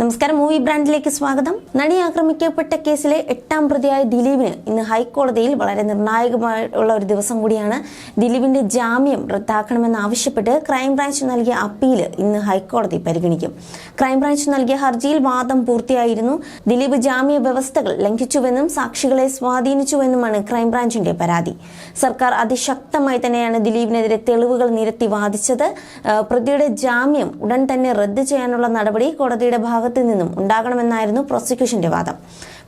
നമസ്കാരം. മൂവി ബ്രാൻഡിലേക്ക് സ്വാഗതം. നടി ആക്രമിക്കപ്പെട്ട കേസിലെ എട്ടാം പ്രതിയായ ദിലീപിന് ഇന്ന് ഹൈക്കോടതിയിൽ വളരെ നിർണായകമായുള്ള ഒരു ദിവസം കൂടിയാണ് ദിലീപിന്റെ ജാമ്യം റദ്ദാക്കണമെന്ന് ആവശ്യപ്പെട്ട് ക്രൈംബ്രാഞ്ച് നൽകിയ അപ്പീൽ ഇന്ന് ഹൈക്കോടതി പരിഗണിക്കും. ക്രൈംബ്രാഞ്ച് നൽകിയ ഹർജിയിൽ വാദം പൂർത്തിയായിരുന്നു. ദിലീപ് ജാമ്യ വ്യവസ്ഥകൾ ലംഘിച്ചുവെന്നും സാക്ഷികളെ സ്വാധീനിച്ചുവെന്നുമാണ് ക്രൈംബ്രാഞ്ചിന്റെ പരാതി. സർക്കാർ അതിശക്തമായി തന്നെയാണ് ദിലീപിനെതിരെ തെളിവുകൾ നിരത്തി വാദിച്ചത്. പ്രതിയുടെ ജാമ്യം ഉടൻ തന്നെ റദ്ദ് ചെയ്യാനുള്ള നടപടി കോടതിയുടെ ഭാഗത്തു നിന്നും ഉണ്ടാകണമെന്നായിരുന്നു പ്രോസിക്യൂഷന്റെ വാദം.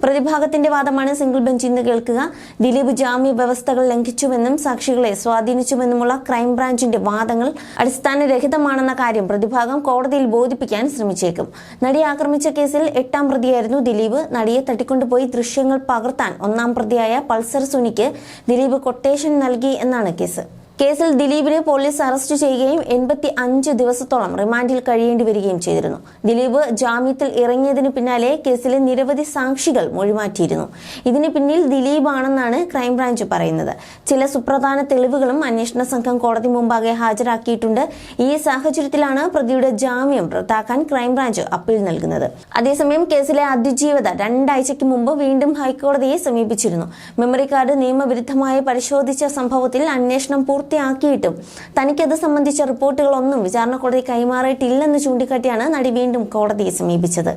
പ്രതിഭാഗത്തിന്റെ വാദമാണ് സിംഗിൾ ബെഞ്ച് ഇന്ന് കേൾക്കുക. ദിലീപ് ജാമ്യ വ്യവസ്ഥകൾ ലംഘിച്ചുവെന്നും സാക്ഷികളെ സ്വാധീനിച്ചുവെന്നുമുള്ള ക്രൈംബ്രാഞ്ചിന്റെ വാദങ്ങൾ അടിസ്ഥാനരഹിതമാണെന്ന കാര്യം പ്രതിഭാഗം കോടതിയിൽ ബോധിപ്പിക്കാൻ ശ്രമിച്ചേക്കും. നടിയെ ആക്രമിച്ച കേസിൽ എട്ടാം പ്രതിയായിരുന്നു ദിലീപ്. നടിയെ തട്ടിക്കൊണ്ടുപോയി ദൃശ്യങ്ങൾ പകർത്താൻ ഒന്നാം പ്രതിയായ പൾസർ സുനിക്ക് ദിലീപ് കൊട്ടേഷൻ നൽകി എന്നാണ് കേസ്. കേസിൽ ദിലീപിനെ പോലീസ് അറസ്റ്റ് ചെയ്യുകയും എൺപത്തി അഞ്ച് ദിവസത്തോളം റിമാൻഡിൽ കഴിയേണ്ടി വരികയും ചെയ്തിരുന്നു. ദിലീപ് ജാമ്യത്തിൽ ഇറങ്ങിയതിന് പിന്നാലെ കേസിലെ നിരവധി സാക്ഷികൾ മൊഴിമാറ്റിയിരുന്നു. ഇതിന് പിന്നിൽ ദിലീപാണെന്നാണ് ക്രൈംബ്രാഞ്ച് പറയുന്നത്. ചില സുപ്രധാന തെളിവുകളും അന്വേഷണ സംഘം കോടതി മുമ്പാകെ ഹാജരാക്കിയിട്ടുണ്ട്. ഈ സാഹചര്യത്തിലാണ് പ്രതിയുടെ ജാമ്യം റദ്ദാക്കാൻ ക്രൈംബ്രാഞ്ച് അപ്പീൽ നൽകുന്നത്. അതേസമയം കേസിലെ അതിജീവത രണ്ടാഴ്ചയ്ക്ക് മുമ്പ് വീണ്ടും ഹൈക്കോടതിയെ സമീപിച്ചിരുന്നു. മെമ്മറി കാർഡ് നിയമവിരുദ്ധമായി പരിശോധിച്ച സംഭവത്തിൽ അന്വേഷണം പൂർത്തിയാക്കിയിട്ടും തനിക്കത് സംബന്ധിച്ച റിപ്പോർട്ടുകളൊന്നും വിചാരണ കോടതി കൈമാറിയിട്ടില്ലെന്ന് ചൂണ്ടിക്കാട്ടിയാണ് നടി വീണ്ടും കോടതിയെ സമീപിച്ചത്.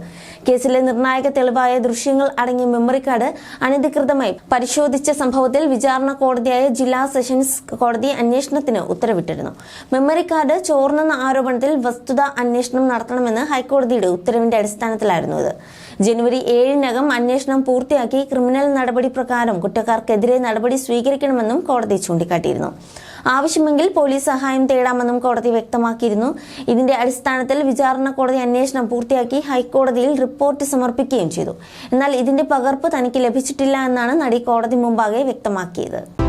കേസിലെ നിർണായക തെളിവായ ദൃശ്യങ്ങൾ അടങ്ങിയ മെമ്മറി കാർഡ് അനധികൃതമായി പരിശോധിച്ച സംഭവത്തിൽ വിചാരണ കോടതിയായ ജില്ലാ സെഷൻസ് കോടതി അന്വേഷണത്തിന് ഉത്തരവിട്ടിരുന്നു. മെമ്മറി കാർഡ് ചോർന്നെന്ന ആരോപണത്തിൽ വസ്തുത അന്വേഷണം നടത്തണമെന്ന് ഹൈക്കോടതിയുടെ ഉത്തരവിന്റെ അടിസ്ഥാനത്തിലായിരുന്നു ഇത്. ജനുവരി ഏഴിനകം അന്വേഷണം പൂർത്തിയാക്കി ക്രിമിനൽ നടപടി പ്രകാരം കുറ്റക്കാർക്കെതിരെ നടപടി സ്വീകരിക്കണമെന്നും കോടതി ചൂണ്ടിക്കാട്ടിയിരുന്നു. ആവശ്യമെങ്കിൽ പോലീസ് സഹായം തേടാമെന്നും കോടതി വ്യക്തമാക്കിയിരുന്നു. ഇതിന്റെ അടിസ്ഥാനത്തിൽ വിചാരണ കോടതി അന്വേഷണം പൂർത്തിയാക്കി ഹൈക്കോടതിയിൽ റിപ്പോർട്ട് സമർപ്പിക്കുകയും ചെയ്തു. എന്നാൽ ഇതിന്റെ പകർപ്പ് തനിക്ക് ലഭിച്ചിട്ടില്ല എന്നാണ് നടി കോടതി മുമ്പാകെ വ്യക്തമാക്കിയത്.